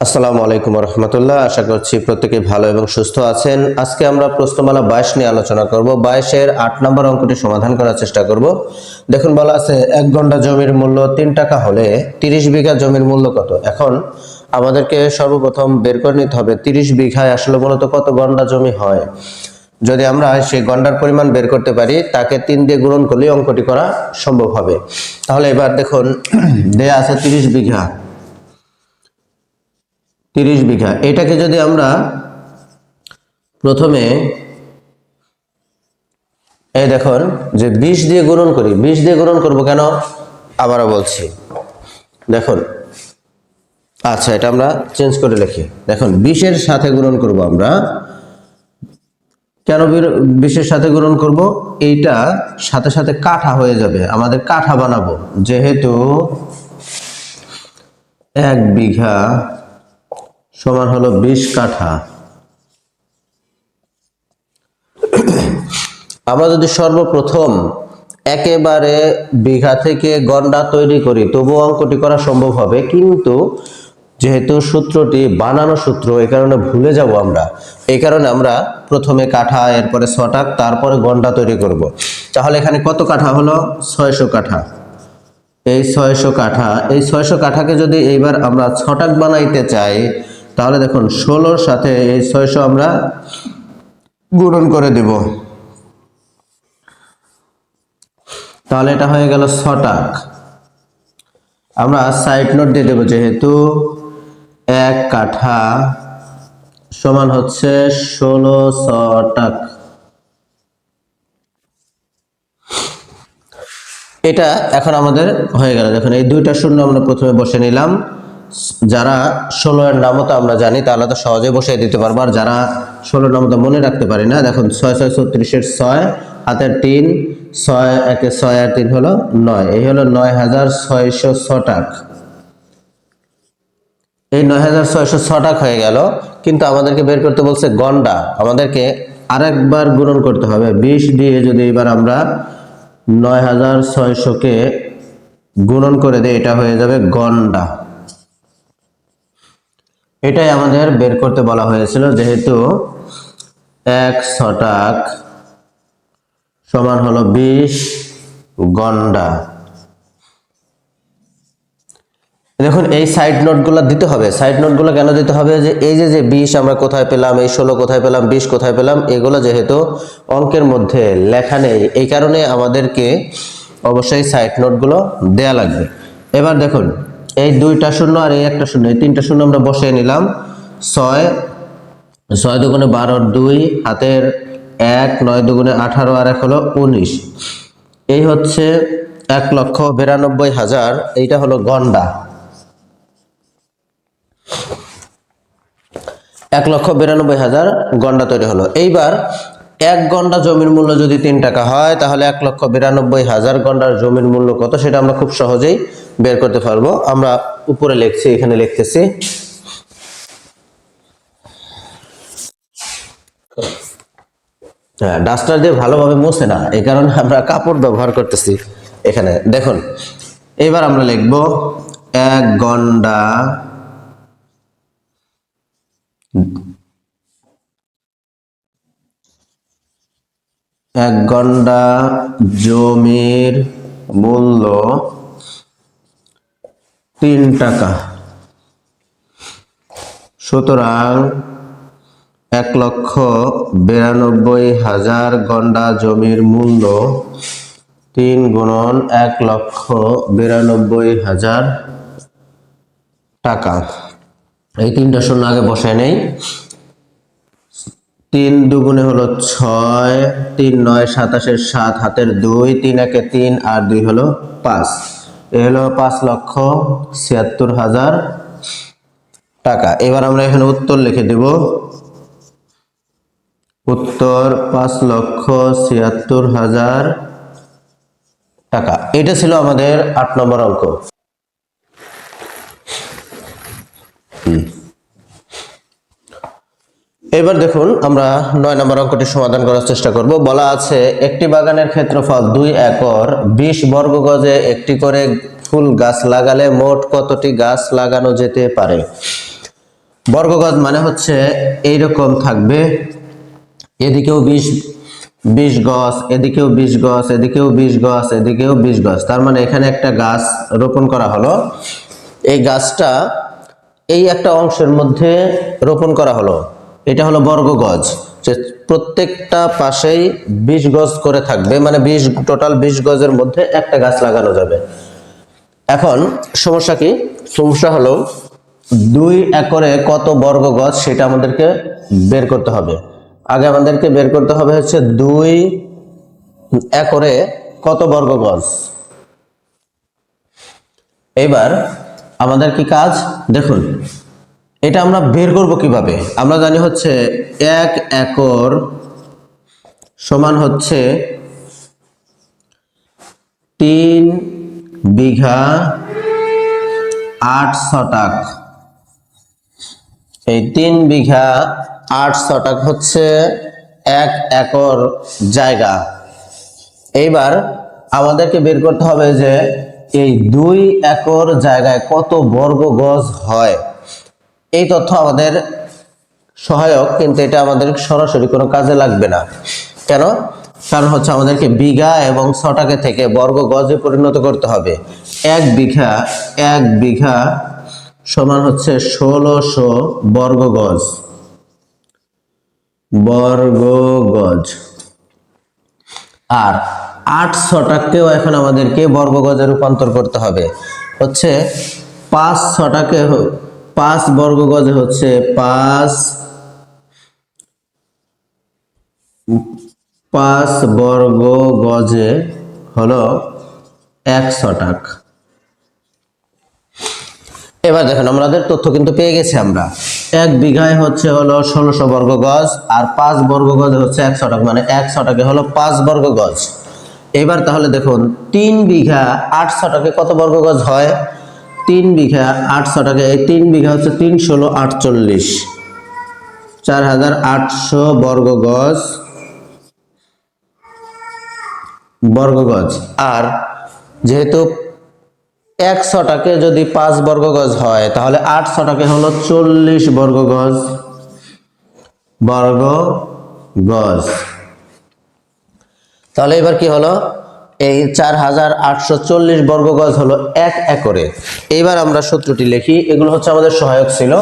আসসালামু আলাইকুম রহমতুল্লাহ। আশা করছি প্রত্যেকে ভালো এবং সুস্থ আছেন। আজকে আমরা প্রশ্নমালা বাইশ নিয়ে আলোচনা করব। বাইশের আট নম্বর অঙ্কটি সমাধান করার চেষ্টা করব। দেখুন, বলা আছে, এক ঘণ্টা জমির মূল্য তিন টাকা হলে তিরিশ বিঘা জমির মূল্য কত? এখন আমাদেরকে সর্বপ্রথম বের করে নিতে হবে, তিরিশ বিঘায় আসলে মূলত কত গন্ডা জমি হয়? যদি আমরা সেই গন্ডার পরিমাণ বের করতে পারি, তাকে তিন দিয়ে গুণন করলেই অঙ্কটি করা সম্ভব হবে। তাহলে এবার দেখুন, দেয়া আছে তিরিশ বিঘা। তিরিশ বিঘা। এটাকে যদি আমরা প্রথমে, এই দেখুন যে বিষ দিয়ে গুণন করি বিষ দিয়ে গুণন করব কেন? আবারও বলছি। দেখুন আচ্ছা এটা আমরা চেঞ্জ করে লিখি। দেখুন, বিশের সাথে গুণন করব আমরা। কেন বিশের সাথে গুণন করব? এইটা সাথে সাথে কাঠা হয়ে যাবে। আমাদের কাঠা বানাবো। যেহেতু এক বিঘা সমান হলো বিশ কাঠা। আমরা যদি সর্বপ্রথম একেবারে বিঘা থেকে গন্ডা তৈরি করি তবু অঙ্কটি করা সম্ভব হবে, কিন্তু যেহেতু সূত্রটি বানানো সূত্র এই কারণে ভুলে যাব আমরা। এই কারণে আমরা প্রথমে কাঠা, এরপরে ছটাক, তারপরে গন্ডা তৈরি করব। তাহলে এখানে কত কাঠা হলো? ছয়শো কাঠা। এই ছয়শো কাঠা, এই ছয়শো কাঠাকে যদি এইবার আমরা ছটাক বানাইতে চাই তাহলে দেখুন, ষোলোর সাথে এই ছয়শো আমরা গুণন করে দেব। তাহলে এটা হয়ে গেল ছটাক। আমরা সাইড নোট দিয়ে দেবো, যেহেতু এক কাঠা সমান হচ্ছে ষোলো ছটাক। এটা এখন আমাদের হয়ে গেল। দেখুন, এই দুইটা শূন্য আমরা প্রথমে বসে নিলাম। যারা ষোলো এর নামও তো আমরা জানি, তাহলে তো সহজে বসিয়ে দিতে পারব। আর যারা ষোলো নামতা মনে রাখতে পারি না, দেখুন ছয় ছয় ছত্রিশের ছয়, হাতের তিন, ছয়, একে ছয় আর তিন হলো নয়। এই হলো নয় হাজার ছয়শো ছটাক এই নয় হাজার ছয়শো ছটাক হয়ে গেল, কিন্তু আমাদেরকে বের করতে বলছে গন্ডা। আমাদেরকে আরেকবার গুণন করতে হবে। বিশ দিয়ে যদি এবার আমরা নয় হাজার ছয়শোকে গুণন করে দিই, এটা হয়ে যাবে গন্ডা। এটাই আমাদের বের করতে বলা হয়েছিল, যেহেতু এক ছটাক সমান হলো বিশ গন্ডা। দেখুন, এই সাইড নোটগুলো দিতে হবে। সাইড নোটগুলো কেন দিতে হবে? যে এই যে যে বিশ আমরা কোথায় পেলাম, এই ষোলো কোথায় পেলাম, বিশ কোথায় পেলাম, এগুলো যেহেতু অঙ্কের মধ্যে লেখা নেই, এই কারণে আমাদেরকে অবশ্যই সাইড নোটগুলো দেয়া লাগবে। এবার দেখুন এই দুইটা শূন্য আর এই একটা শূন্য, এই তিনটা শূন্য আমরা বসিয়ে নিলাম। ছয় ছয় দুগুণে বারো, দুই, হাতের এক, নয় দুগুণে আঠারো, আর এক হলো উনিশ। এই হচ্ছে এক লক্ষ বিরানব্বই হাজার, এইটা হলো গন্ডা। এক লক্ষ বিরানব্বই হাজার গন্ডা তৈরি হলো। এইবার এক গন্ডা জমির মূল্য যদি তিন টাকা হয়, তাহলে এক লক্ষ বিরানব্বই হাজার গন্ডার জমির মূল্য কত? সেটা আমরা খুব সহজেই বের করতে পারব। আমরা উপরে লিখছি, এখানে লিখতেছি। হ্যাঁ ডাস্টার দিয়ে ভালোভাবে মুছে না, এই কারণে আমরা কাপড় ব্যবহার করতেছি এখানে। দেখুন, এবার আমরা লিখব এক গন্ডা এক গন্ডা জমির মূল্য তিন টাকা। সুতরাং এক লক্ষ বিরানব্বই হাজার গন্ডা জমির মূল্য তিন গুণন এক লক্ষ বিরানব্বই হাজার টাকা। এই তিনটা শূন্য আগে বসায় নেই। তিন দুগুণে হলো ছয়, তিন নয় সাতাশের সাত, হাতের দুই, তিন একে তিন, আর দুই হলো পাঁচ। এ হলো পাঁচ লক্ষ ছিয়াত্তর হাজার টাকা। এবার আমরা এখানে উত্তর লিখে দেব। উত্তর, পাঁচ লক্ষ ছিয়াত্তর হাজার টাকা। এটা ছিল আমাদের আট নম্বর অঙ্ক। এবার দেখুন আমরা নয় নম্বর অঙ্কটি সমাধান করার চেষ্টা করব। বলা আছে, একটি বাগানের ক্ষেত্রফল দুই একর, বিশ বর্গ গজে একটি করে ফুল গাছ লাগালে মোট কতটি গাছ লাগানো যেতে পারে? বর্গগজ মানে হচ্ছে এইরকম থাকবে, এদিকেও বিশ বিশ গজ, এদিকেও বিশ গজ, এদিকেও বিশ গজ, এদিকেও বিশ গজ। তার মানে এখানে একটা গাছ রোপণ করা হলো। এই গাছটা এই একটা অংশের মধ্যে রোপণ করা হলো। এটা হলো বর্গ গজ, যে প্রত্যেকটা পাশেই বিশ গজ করে থাকবে মানে বিশ টোটাল বিশ গজের মধ্যে একটা গাছ লাগানো যাবে। এখন সমস্যা কি? সমস্যা হলো দুই একরে কত বর্গ গজ সেটা আমাদেরকে বের করতে হবে। আগে আমাদেরকে বের করতে হবে হচ্ছে দুই একরে কত বর্গ গজ? এবার আমাদের কি কাজ? দেখুন এটা আমরা বের করব কীভাবে? আমরা জানি হচ্ছে এক একর সমান হচ্ছে তিন বিঘা আট শতাক। এই তিন বিঘা আট শতাক হচ্ছে এক একর জায়গা। এইবার আমাদেরকে বের করতে হবে যে এই দুই একর জায়গায় কত বর্গ গজ হয়? এই তথ্য আমাদের সহায়ক, কিন্তু এটা আমাদের সরাসরি কোনো কাজে লাগবে না। কেন? কারণ হচ্ছে আমাদেরকে বিঘা এবং ছটাকে থেকে বর্গ গজে পরিণত করতে হবে। এক বিঘা এক বিঘা সমান হচ্ছে ষোলোশো বর্গ গজ। বর্গ গজ। আর আট ছটাকেও এখন আমাদেরকে বর্গ গজে রূপান্তর করতে হবে। হচ্ছে পাঁচ ছটাকে পাঁচ বর্গ গজে হচ্ছে পাঁচ পাঁচ বর্গ গজে হলো এক শতাক। এবার দেখেন, আমাদের তথ্য কিন্তু পেয়ে গেছি আমরা। এক বিঘায় হচ্ছে হলো ষোলোশো বর্গ গজ, আর পাঁচ বর্গ গজে হচ্ছে এক শতক মানে এক শতকে হলো পাঁচ বর্গ গজ। এবার তাহলে দেখুন, তিন বিঘা আট শতকে কত বর্গ গজ হয়? তিন বিঘা আট শতকে এই তিন বিঘা হচ্ছে তিন ষোলো আটচল্লিশ। চার হাজার আটশো বর্গ গজ। বর্গ গজ। আর যেহেতু এক ছটাকে যদি পাঁচ বর্গ গজ হয়, তাহলে আট ছটাকে হলো চল্লিশ বর্গ গজ। বর্গ গজ। তাহলে এবার কি হলো? এই চার হাজার আটশো চল্লিশ বর্গ গজ হলো এক একরে। এইবার আমরা সূত্রটি লিখি, এগুলো হচ্ছে আমাদের সহায়ক ছিল।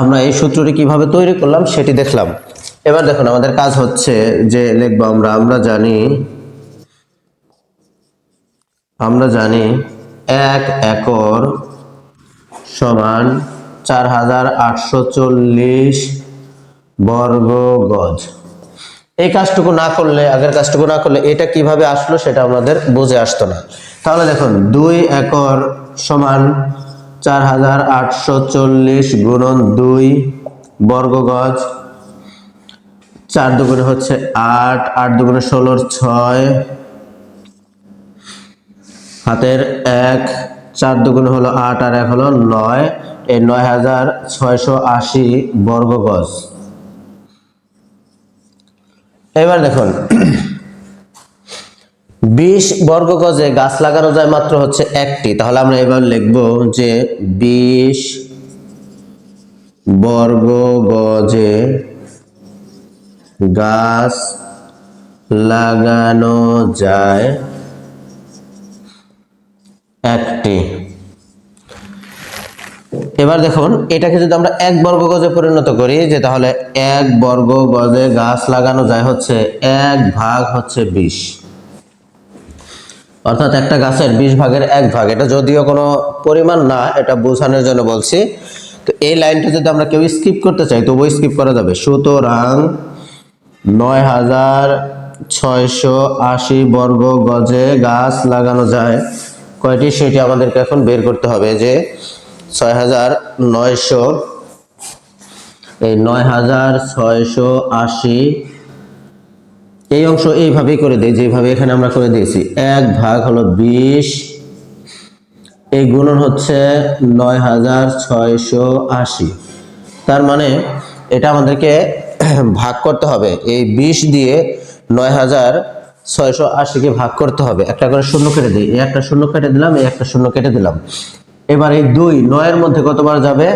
আমরা এই সূত্রটি কীভাবে তৈরি করলাম সেটি দেখলাম। এবার দেখুন, আমাদের কাজ হচ্ছে যে লিখব, আমরা আমরা জানি আমরা জানি এক একর সমান চার হাজার আটশো চল্লিশ বর্গ গজ। এই কাজটুকু না করলে, আগের কাজটুকু না করলে এটা কীভাবে আসলো সেটা আমাদের বুঝে আসতো না। তাহলে দেখুন, দুই একর সমান চার হাজার আটশো চল্লিশ গুণন দুই বর্গ গজ, চার দুগুণে হচ্ছে আট আট দুগুণে ষোলোর ছয়, হাতের এক, চার দুগুণ হলো আট আর এক হলো নয়, এই নয় হাজার ছয়শো আশি বর্গ গজ। এবার দেখুন। বিশ বর্গ গজে গাছ লাগানো যায় মাত্র হচ্ছে একটি। তাহলে আমরা এবার লিখব যে বিশ বর্গ গজে গাছ লাগানো যায় একটি। এবার দেখুন, এটাকে যদি আমরা এক বর্গ গজে পরিণত করি, যে তাহলে এক বর্গ গজে গাছ লাগানো যায় হচ্ছে এক ভাগ হচ্ছে বিশ। অর্থাৎ একটা গাছের বিশ ভাগের এক ভাগ। এটা যদিও কোনো পরিমাণ না, এটা বোঝানোর জন্য বলছি। তো এই লাইনটা যদি আমরা কেউ স্কিপ করতে চাই, তবুও স্কিপ করা যাবে। সুতরাং নয় হাজার ছয়শো আশি বর্গ গজে গাছ লাগানো যায়। কয়টি? সেটি আমাদেরকে এখন বের করতে হবে যে ছয় হাজার নয়শো এই নয় হাজার ছয়শো আশি। এই অংশ এইভাবেই করে দিই, যেভাবে এখানে আমরা করে দিয়েছি। এক ভাগ হলো বিশ। এই গুণন হচ্ছে নয় হাজার ছয়শো আশি। তার মানে এটা আমাদেরকে ভাগ করতে হবে। এই বিশ দিয়ে নয় হাজার ছয়শো আশিকে ভাগ করতে হবে। একটা করে শূন্য কেটে দিই। এই একটা শূন্য কেটে দিলাম, এই একটা শূন্য কেটে দিলাম। এবার এই দুই নয়ের মধ্যে কতবার যাবে?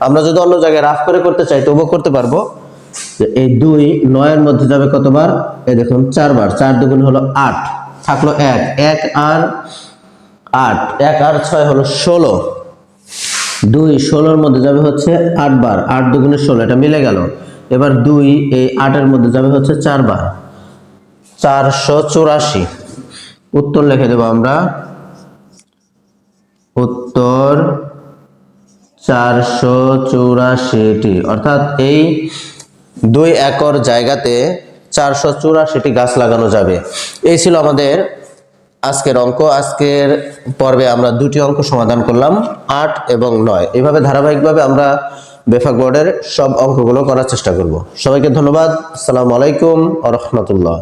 আমরা যদি অন্য জায়গায় রাফ করে করতে চাই, তবুও করতে পারব। এই দুই নয়ের মধ্যে যাবে কতবার? এই দেখুন, চারবার। চার দুগুণ হলো আট, থাকল এক। এক আর আট, এক আর ছয় হলো ষোলো। দুই ষোলোর মধ্যে যাবে হচ্ছে আটবার। আট দুগুণে ষোলো, এটা মিলে গেল। এবার দুই এই আটের মধ্যে যাবে হচ্ছে চারবার। চারশো চুরাশি। উত্তর লিখে দেবো আমরা। উত্তর চারশো চুরাশিটি। অর্থাৎ এই দুই একর জায়গাতে চারশো চুরাশিটি গাছ লাগানো যাবে। এই ছিল আমাদের আজকের অঙ্ক। আজকের পর্বে আমরা দুটি অঙ্ক সমাধান করলাম, আট এবং নয়। এভাবে ধারাবাহিকভাবে আমরা বেফাক বোর্ডের সব অঙ্কগুলো করার চেষ্টা করব। সবাইকে ধন্যবাদ। আসসালামু আলাইকুম আ রহমতুল্লাহ।